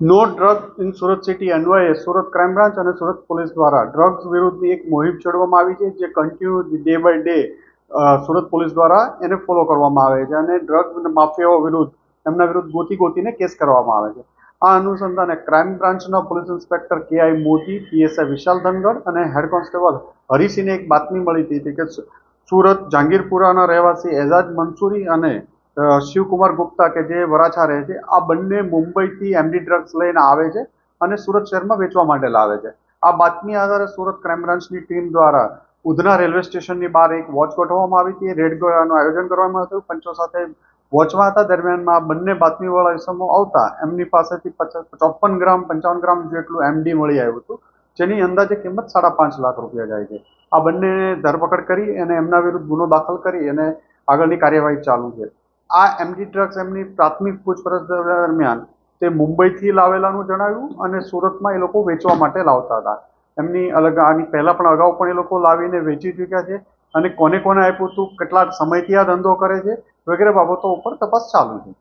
No drug in Surat city અન્વયે Surat crime branch અને Surat police દ્વારા ડ્રગ્સ વિરુદ્ધની એક મુહિમ છોડવામાં આવી છે જે continue day by day Surat police દ્વારા એને ફોલો કરવામાં આવે છે અને ડ્રગ માફિયાઓ વિરુદ્ધ, એમના વિરુદ્ધ ગોતી ગોતીને કેસ કરવામાં આવે છે. આ અનુસંધાને ક્રાઇમ બ્રાન્ચના police inspector K I Modi PSI Vishal Dhangadh અને હેડ કોન્સ્ટેબલ હરિસિંહને એક બાતમી મળી હતી કે સુરત, જહાંગીરપુરાના રહેવાસી એઝાજ મંસૂરી અને શિવકુમાર ગુપ્તા કે જે વરાછા રહે છે, આ બંને મુંબઈથી એમડી ડ્રગ્સ લઈને આવે છે અને સુરત શહેરમાં વેચવા માટે લાવે છે. આ બાતમી આધારે સુરત ક્રાઇમ બ્રાન્ચની ટીમ દ્વારા ઉધના રેલવે સ્ટેશનની બહાર એક વોચ ગોઠવવામાં આવી હતી. રેડ ગોળાનું આયોજન કરવામાં હતું. પંચો સાથે વોચમાં હતા. દરમિયાનમાં બંને બાતમીવાળા ઇસમો આવતા એમની પાસેથી પચાસ ચોપન ગ્રામ, પંચાવન ગ્રામ જેટલું એમડી મળી આવ્યું હતું, જેની અંદાજે કિંમત સાડા પાંચ લાખ રૂપિયા જાય છે. આ બંને ધરપકડ કરી અને એમના વિરુદ્ધ ગુનો દાખલ કરી અને આગળની કાર્યવાહી ચાલુ છે. આ એમડી ડ્રગ્સ એમની પ્રાથમિક પૂછપરછ દરમિયાન તે મુંબઈથી લાવેલાનું જણાવ્યું અને સુરતમાં એ લોકો વેચવા માટે લાવતા હતા. એમની અલગ આની પહેલાં પણ અગાઉ પણ એ લોકો લાવીને વેચી ચૂક્યા છે અને કોને કોને આપ્યું હતું કેટલા સમયથી આ ધંધો કરે છે વગેરે બાબતો ઉપર તપાસ ચાલુ છે.